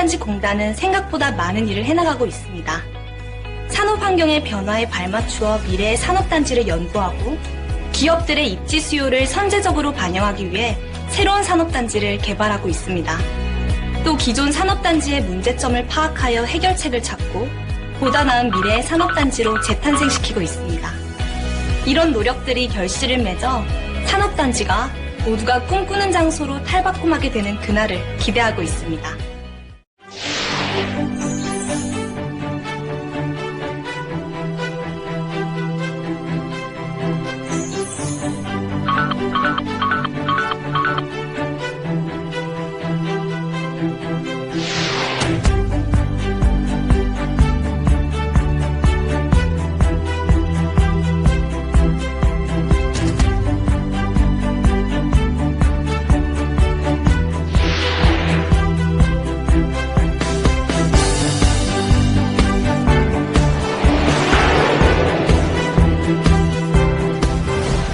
산업단지공단은 생각보다 많은 일을 해나가고 있습니다. 산업 환경의 변화에 발맞추어 미래의 산업단지를 연구하고 기업들의 입지 수요를 선제적으로 반영하기 위해 새로운 산업단지를 개발하고 있습니다. 또 기존 산업단지의 문제점을 파악하여 해결책을 찾고 보다 나은 미래의 산업단지로 재탄생시키고 있습니다. 이런 노력들이 결실을 맺어 산업단지가 모두가 꿈꾸는 장소로 탈바꿈하게 되는 그날을 기대하고 있습니다. difference.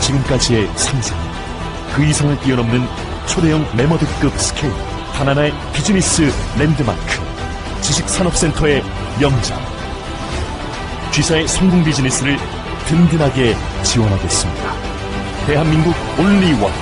지금까지의 상상, 그 이상을 뛰어넘는 초대형 메머드급 스케일, 단 하나의 비즈니스 랜드마크, 지식산업센터의 명장. G사의 성공 비즈니스를 든든하게 지원하겠습니다. 대한민국 올리원.